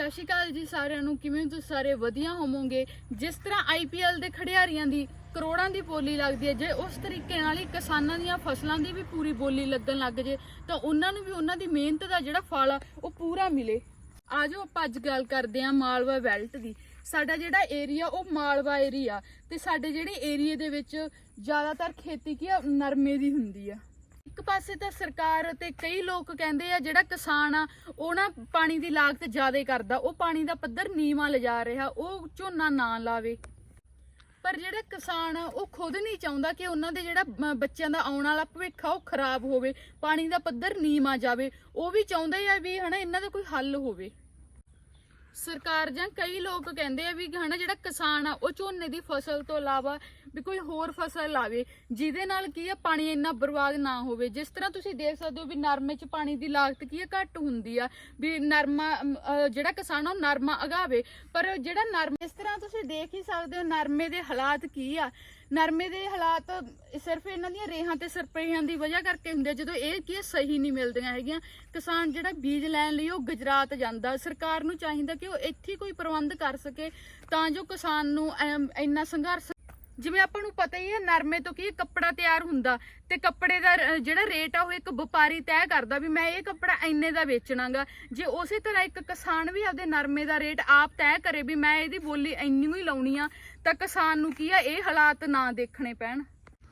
ਸਤਿ ਸ਼੍ਰੀ ਅਕਾਲ ਜੀ ਸਾਰਿਆਂ ਨੂੰ, ਕਿਵੇਂ ਤੁਸੀਂ ਸਾਰੇ ਵਧੀਆ ਹੋਵੋਗੇ? ਜਿਸ ਤਰ੍ਹਾਂ ਆਈਪੀਐਲ ਦੇ ਖਿਡਾਰੀਆਂ ਦੀ ਕਰੋੜਾਂ ਦੀ ਬੋਲੀ ਲੱਗਦੀ ਹੈ, ਜੇ ਉਸ ਤਰੀਕੇ ਨਾਲ ਹੀ ਕਿਸਾਨਾਂ ਦੀਆਂ ਫਸਲਾਂ ਦੀ ਵੀ ਪੂਰੀ ਬੋਲੀ ਲੱਗਣ ਲੱਗ ਜੇ, ਤਾਂ ਉਹਨਾਂ ਨੂੰ ਵੀ ਉਹਨਾਂ ਦੀ ਮਿਹਨਤ ਦਾ ਜਿਹੜਾ ਫਲ ਆ, ਉਹ ਪੂਰਾ ਮਿਲੇ। ਆਜੋ ਆਪਾਂ ਅੱਜ ਗੱਲ ਕਰਦੇ ਹਾਂ ਮਾਲਵਾ ਬੈਲਟ ਦੀ। ਸਾਡਾ ਜਿਹੜਾ ਏਰੀਆ ਉਹ ਮਾਲਵਾ ਏਰੀਆ ਤੇ ਸਾਡੇ ਜਿਹੜੇ ਏਰੀਏ ਦੇ ਵਿੱਚ ਜ਼ਿਆਦਾਤਰ ਖੇਤੀ ਕੀ ਆ, ਨਰਮੇ ਦੀ ਹੁੰਦੀ ਆ। ਇੱਕ ਪਾਸੇ ਤਾਂ ਸਰਕਾਰ ਅਤੇ ਕਈ ਲੋਕ ਕਹਿੰਦੇ ਆ ਜਿਹੜਾ ਕਿਸਾਨ ਆ ਉਹ ਨਾ ਪਾਣੀ ਦੀ ਲਾਗਤ ਜ਼ਿਆਦਾ ਕਰਦਾ ਉਹ ਪਾਣੀ ਦਾ ਪੱਧਰ ਨੀਵਾਂ ਲਿਜਾ ਰਿਹਾ ਉਹ ਝੋਨਾ ਨਾ ਲਾਵੇ। ਪਰ ਜਿਹੜਾ ਕਿਸਾਨ ਆ ਉਹ ਖੁਦ ਨਹੀਂ ਚਾਹੁੰਦਾ ਕਿ ਉਹਨਾਂ ਦੇ ਜਿਹੜਾ ਅਮ, ਬੱਚਿਆਂ ਦਾ ਆਉਣ ਵਾਲਾ ਭਵਿੱਖ ਆ ਉਹ ਖਰਾਬ ਹੋਵੇ ਪਾਣੀ ਦਾ ਪੱਧਰ ਨੀਵਾਂ ਜਾਵੇ। ਉਹ ਵੀ ਚਾਹੁੰਦੇ ਆ ਵੀ ਹਨਾ ਇਹਨਾਂ ਦਾ ਕੋਈ ਹੱਲ ਹੋਵੇ। ਸਰਕਾਰ ਜਾਂ ਕਈ ਲੋਕ ਕਹਿੰਦੇ ਆ ਵੀ ਹਨਾ ਜਿਹੜਾ ਕਿਸਾਨ ਆ ਉਹ ਝੋਨੇ ਦੀ ਫਸਲ ਤੋਂ ਇਲਾਵਾ ਵੀ ਕੋਈ ਹੋਰ ਫਸਲ ਲਾਵੇ ਜਿਹਦੇ ਨਾਲ ਕੀ ਆ ਪਾਣੀ ਇੰਨਾ ਬਰਬਾਦ ਨਾ ਹੋਵੇ। ਜਿਸ ਤਰ੍ਹਾਂ ਤੁਸੀਂ ਦੇਖ ਸਕਦੇ ਹੋ ਵੀ ਨਰਮੇ 'ਚ ਪਾਣੀ ਦੀ ਲਾਗਤ ਕੀ ਆ ਘੱਟ ਹੁੰਦੀ ਆ ਵੀ ਨਰਮਾ ਅਹ, ਜਿਹੜਾ ਕਿਸਾਨ ਆ ਉਹ ਨਰਮਾ ਉਗਾਵੇ। ਪਰ ਜਿਹੜਾ ਨਰਮੇ ਇਸ ਤਰ੍ਹਾਂ ਤੁਸੀਂ ਦੇਖ ਹੀ ਸਕਦੇ ਹੋ ਨਰਮੇ ਦੇ ਹਾਲਾਤ ਕੀ ਆ ਨਰਮੇ ਦੇ ਹਾਲਾਤ ਸਿਰਫ ਇਹਨਾਂ ਦੀਆਂ ਰੇਹਾਂ ਤੇ ਸਰਪ੍ਰੇਹਾਂ ਦੀ ਵਜ੍ਹਾ ਕਰਕੇ ਹੁੰਦੇ ਆ। ਜਦੋਂ ਇਹ ਕੀ ਆ, ਸਹੀ ਨਹੀਂ ਮਿਲਦੀਆਂ ਹੈਗੀਆਂ ਕਿਸਾਨ ਜਿਹੜਾ ਬੀਜ ਲੈਣ ਲਈ ਉਹ ਗੁਜਰਾਤ ਜਾਂਦਾ ਸਰਕਾਰ ਨੂੰ ਚਾਹੀਦਾ ਕਿ ਉਹ ਇੱਥੇ ਹੀ ਕੋਈ ਪ੍ਰਬੰਧ ਕਰ ਸਕੇ ਤਾਂ ਜੋ ਕਿਸਾਨ ਨੂੰ ਐਮ, ਇੰਨਾ ਸੰਘਰਸ਼ ਜਿਵੇਂ ਆਪਾਂ ਨੂੰ ਪਤਾ ਹੀ ਹੈ, ਨਰਮੇ ਤੋਂ ਕੀ ਕੱਪੜਾ ਤਿਆਰ ਹੁੰਦਾ ਤੇ ਕੱਪੜੇ ਦਾ ਜਿਹੜਾ ਰੇਟ ਆ ਉਹ ਇੱਕ ਵਪਾਰੀ ਤੈਅ ਕਰਦਾ ਵੀ ਮੈਂ ਇਹ ਕੱਪੜਾ ਇੰਨੇ ਦਾ ਵੇਚਣਾਗਾ। ਜੇ ਉਸੇ ਤਰ੍ਹਾਂ ਇੱਕ ਕਿਸਾਨ ਵੀ ਆਪਦੇ ਨਰਮੇ ਦਾ ਰੇਟ ਆਪ ਤੈਅ ਕਰੇ ਵੀ ਮੈਂ ਇਹਦੀ ਬੋਲੀ ਇੰਨੀ ਹੀ ਲਾਉਣੀ ਆ, ਤਾਂ ਕਿਸਾਨ ਨੂੰ ਕੀ ਆ, ਇਹ ਹਾਲਾਤ ਨਾ ਦੇਖਣੇ ਪੈਣ।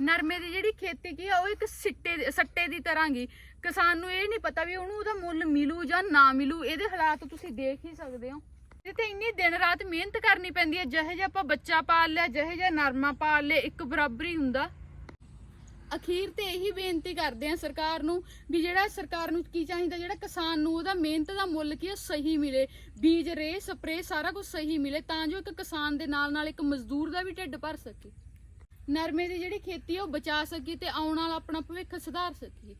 ਨਰਮੇ ਦੀ ਜਿਹੜੀ ਖੇਤੀ ਕੀ ਆ, ਉਹ ਇੱਕ ਸਿੱਟੇ ਸੱਟੇ ਦੀ ਤਰ੍ਹਾਂ ਗੀ। ਕਿਸਾਨ ਨੂੰ ਇਹ ਨਹੀਂ ਪਤਾ ਵੀ ਉਹਨੂੰ ਉਹਦਾ ਮੁੱਲ ਮਿਲੂ ਜਾਂ ਨਾ ਮਿਲੂ, ਇਹਦੇ ਹਾਲਾਤ ਤੁਸੀਂ ਦੇਖ ਹੀ ਸਕਦੇ ਹੋ। ਇਹ ਇੰਨੀ ਦਿਨ ਰਾਤ ਮਿਹਨਤ ਕਰਨੀ ਪੈਂਦੀ ਹੈ, ਜਿਹੇ ਜਿਹਾ ਆਪਾਂ ਬੱਚਾ ਪਾਲ ਲਿਆ, ਜਿਹੇ ਜਿਹਾ ਨਰਮਾ ਪਾਲ ਲਿਆ, ਇੱਕ ਬਰਾਬਰ ਹੀ ਹੁੰਦਾ। ਅਖੀਰ ਤੇ ਇਹੀ ਬੇਨਤੀ ਕਰਦੇ ਆ ਸਰਕਾਰ ਨੂੰ ਵੀ ਜਿਹੜਾ ਸਰਕਾਰ ਨੂੰ ਕੀ ਚਾਹੀਦਾ, ਜਿਹੜਾ ਕਿਸਾਨ ਨੂੰ ਉਹਦਾ ਮਿਹਨਤ ਦਾ ਮੁੱਲ ਕੀ ਹੈ ਸਹੀ ਮਿਲੇ। ਬੀਜ ਰੇ ਸਪਰੇ ਸਾਰਾ ਕੁਝ ਸਹੀ ਮਿਲੇ ਤਾਂ ਜੋ ਇੱਕ ਕਿਸਾਨ ਦੇ ਨਾਲ ਨਾਲ ਇੱਕ ਮਜ਼ਦੂਰ ਦਾ ਵੀ ਢਿੱਡ ਭਰ ਸਕੇ। ਨਰਮੇ ਦੀ ਜਿਹੜੀ ਖੇਤੀ ਹੈ, ਉਹ ਬਚਾ ਸਕੀਏ ਤੇ ਆਉਣ ਵਾਲਾ ਆਪਣਾ ਭਵਿੱਖ ਸੁਧਾਰ ਸਕੀਏ।